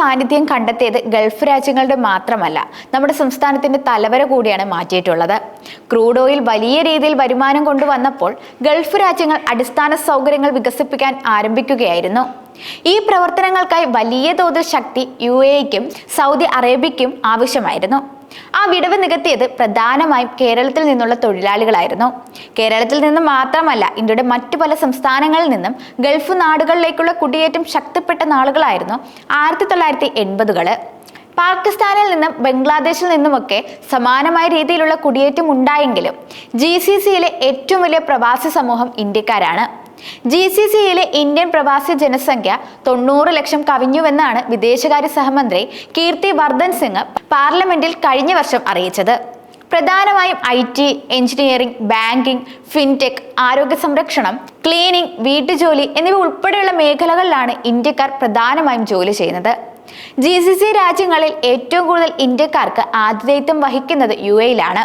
സാന്നിധ്യം കണ്ടെത്തിയത് ഗൾഫ് രാജ്യങ്ങളുടെ മാത്രമല്ല നമ്മുടെ സംസ്ഥാനത്തിന്റെ തലവര കൂടിയാണ് മാറ്റിയിട്ടുള്ളത്. ക്രൂഡ് ഓയിൽ വലിയ രീതിയിൽ വരുമാനം കൊണ്ടുവന്നപ്പോൾ ഗൾഫ് രാജ്യങ്ങൾ അടിസ്ഥാന സൗകര്യങ്ങൾ വികസിപ്പിക്കാൻ ആരംഭിക്കുകയായിരുന്നു. ഈ പ്രവർത്തനങ്ങൾക്കായി വലിയ തോതിൽ ശക്തി യു എക്കും സൗദി അറേബ്യയ്ക്കും ആവശ്യമായിരുന്നു. ആ വിടവ് നികത്തിയത് പ്രധാനമായും കേരളത്തിൽ നിന്നുള്ള തൊഴിലാളികളായിരുന്നു. കേരളത്തിൽ നിന്നും മാത്രമല്ല ഇന്ത്യയുടെ മറ്റു പല സംസ്ഥാനങ്ങളിൽ നിന്നും ഗൾഫ് നാടുകളിലേക്കുള്ള കുടിയേറ്റം ശക്തിപ്പെട്ട നാളുകളായിരുന്നു ആയിരത്തി തൊള്ളായിരത്തി എൺപതുകൾ പാകിസ്ഥാനിൽ നിന്നും ബംഗ്ലാദേശിൽ നിന്നുമൊക്കെ സമാനമായ രീതിയിലുള്ള കുടിയേറ്റം ഉണ്ടായെങ്കിലും ജി സി സിയിലെ ഏറ്റവും വലിയ പ്രവാസി സമൂഹം ഇന്ത്യക്കാരാണ്. ജി സി സിയിലെ ഇന്ത്യൻ പ്രവാസി ജനസംഖ്യ തൊണ്ണൂറ് ലക്ഷം കവിഞ്ഞുവെന്നാണ് വിദേശകാര്യ സഹമന്ത്രി കീർത്തി വർദ്ധൻ സിംഗ് പാർലമെന്റിൽ കഴിഞ്ഞ വർഷം അറിയിച്ചത്. പ്രധാനമായും I T engineering banking fintech ആരോഗ്യ സംരക്ഷണം ക്ലീനിംഗ് വീട്ടുജോലി എന്നിവ ഉൾപ്പെടെയുള്ള മേഖലകളിലാണ് ഇന്ത്യക്കാർ പ്രധാനമായും ജോലി ചെയ്യുന്നത്. ജി സി സി രാജ്യങ്ങളിൽ ഏറ്റവും കൂടുതൽ ഇന്ത്യക്കാർക്ക് ആതിഥേയത്വം വഹിക്കുന്നത് യു എയിലാണ്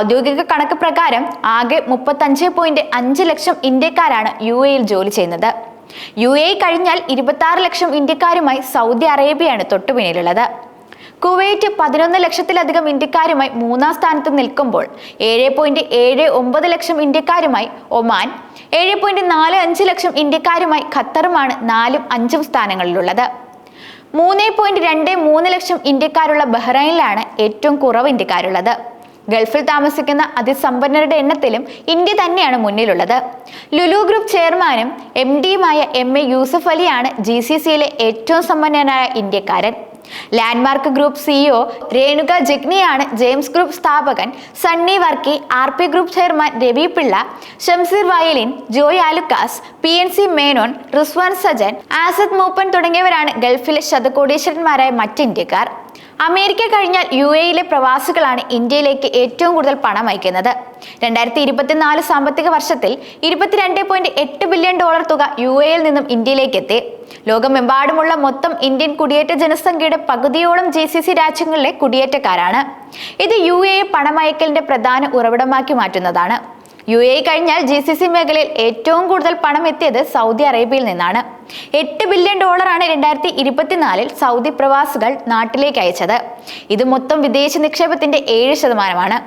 ഔദ്യോഗിക കണക്ക് പ്രകാരം ആകെ മുപ്പത്തഞ്ച് പോയിന്റ് അഞ്ച് ലക്ഷം ഇന്ത്യക്കാരാണ് യു എയിൽ ജോലി ചെയ്യുന്നത്. യു എ കഴിഞ്ഞാൽ ഇരുപത്തി ലക്ഷം ഇന്ത്യക്കാരുമായി സൗദി അറേബ്യയാണ് തൊട്ടുപിന്നിലുള്ളത്. കുവൈറ്റ് പതിനൊന്ന് ലക്ഷത്തിലധികം ഇന്ത്യക്കാരുമായി മൂന്നാം സ്ഥാനത്ത് നിൽക്കുമ്പോൾ ഏഴ് പോയിന്റ് ഏഴ് ഒമ്പത് ലക്ഷം ഇന്ത്യക്കാരുമായി ഒമാൻ ഏഴ് പോയിന്റ് നാല് അഞ്ച് ലക്ഷം ഇന്ത്യക്കാരുമായി ഖത്തറുമാണ് നാലും അഞ്ചും സ്ഥാനങ്ങളിലുള്ളത്. മൂന്ന് പോയിന്റ് രണ്ട് മൂന്ന് ലക്ഷം ഇന്ത്യക്കാരുള്ള ബഹ്റൈനിലാണ് ഏറ്റവും കുറവ് ഇന്ത്യക്കാരുള്ളത്. ഗൾഫിൽ താമസിക്കുന്ന അതിസമ്പന്നരുടെ എണ്ണത്തിലും ഇന്ത്യ തന്നെയാണ് മുന്നിലുള്ളത്. ലുലു ഗ്രൂപ്പ് ചെയർമാനും എം ഡിയുമായ എം എ യൂസഫ് അലിയാണ് ജി സി സിയിലെ ഏറ്റവും സമ്പന്നനായ ഇന്ത്യക്കാരൻ. ലാൻഡ്മാർക്ക് ഗ്രൂപ്പ് സിഇഒ രേണുക ജഗ്നിയാണ് ജെയിംസ് ഗ്രൂപ്പ് സ്ഥാപകൻ Sunny Varkey R P group chairman Ravi Pillai Shamsheer Vayalil Joy Alukkas P N C Menon Rizwan Sajan Azad Moopen തുടങ്ങിയവരാണ് ഗൾഫിലെ ശതകോടീശ്വരന്മാരായ മറ്റ് ഇന്ത്യക്കാർ. അമേരിക്ക കഴിഞ്ഞാൽ യു എയിലെ പ്രവാസികളാണ് ഇന്ത്യയിലേക്ക് ഏറ്റവും കൂടുതൽ പണം അയക്കുന്നത്. രണ്ടായിരത്തി ഇരുപത്തിനാല് സാമ്പത്തിക വർഷത്തിൽ ഇരുപത്തിരണ്ട് പോയിന്റ് എട്ട് ബില്യൺ ഡോളർ തുക യു എയിൽ നിന്നും ഇന്ത്യയിലേക്ക് എത്തി. ലോകമെമ്പാടുമുള്ള മൊത്തം ഇന്ത്യൻ കുടിയേറ്റ ജനസംഖ്യയുടെ പകുതിയോളം ജി സി സി രാജ്യങ്ങളിലെ കുടിയേറ്റക്കാരാണ്. ഇത് യു എ പണമയക്കലിന്റെ പ്രധാന ഉറവിടമാക്കി മാറ്റുന്നതാണ്. യു എ കഴിഞ്ഞാൽ ജി സി സി മേഖലയിൽ ഏറ്റവും കൂടുതൽ പണം എത്തിയത് സൗദി അറേബ്യയിൽ നിന്നാണ്. എട്ട് ബില്യൺ ഡോളറാണ് രണ്ടായിരത്തി ഇരുപത്തിനാലിൽ സൗദി പ്രവാസികൾ നാട്ടിലേക്ക് അയച്ചത്. ഇത് മൊത്തം വിദേശ നിക്ഷേപത്തിന്റെ ഏഴ് ശതമാനമാണ്.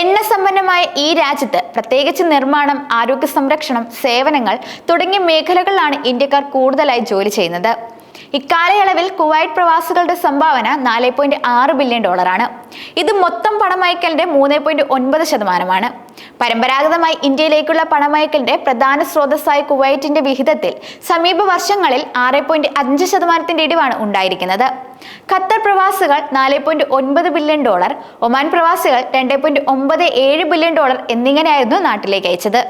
എണ്ണ സമ്പന്നമായ ഈ രാജ്യത്ത് പ്രത്യേകിച്ച് നിർമ്മാണം ആരോഗ്യ സംരക്ഷണം സേവനങ്ങൾ തുടങ്ങിയ മേഖലകളിലാണ് ഇന്ത്യക്കാർ കൂടുതലായി ജോലി ചെയ്യുന്നത്. ഇക്കാലയളവിൽ കുവൈറ്റ് പ്രവാസികളുടെ സംഭാവന നാല് പോയിന്റ് ആറ് ബില്യൺ ഡോളറാണ് ഇത് മൊത്തം പണമയക്കലിന്റെ മൂന്ന് പോയിന്റ് ഒൻപത് ശതമാനമാണ്. പരമ്പരാഗതമായി ഇന്ത്യയിലേക്കുള്ള പണമയക്കലിന്റെ പ്രധാന സ്രോതസ്സായ കുവൈറ്റിന്റെ വിഹിതത്തിൽ സമീപ വർഷങ്ങളിൽ ആറ് പോയിന്റ് അഞ്ച് ശതമാനത്തിന്റെ ഇടിവാണ് ഉണ്ടായിരിക്കുന്നത്. ഖത്തർ പ്രവാസികൾ നാല് പോയിന്റ് ഒൻപത് ബില്യൺ ഡോളർ ഒമാൻ പ്രവാസികൾ രണ്ട് പോയിന്റ് ഒമ്പത് ഏഴ് ബില്യൺ ഡോളർ എന്നിങ്ങനെയായിരുന്നു നാട്ടിലേക്ക് അയച്ചത്.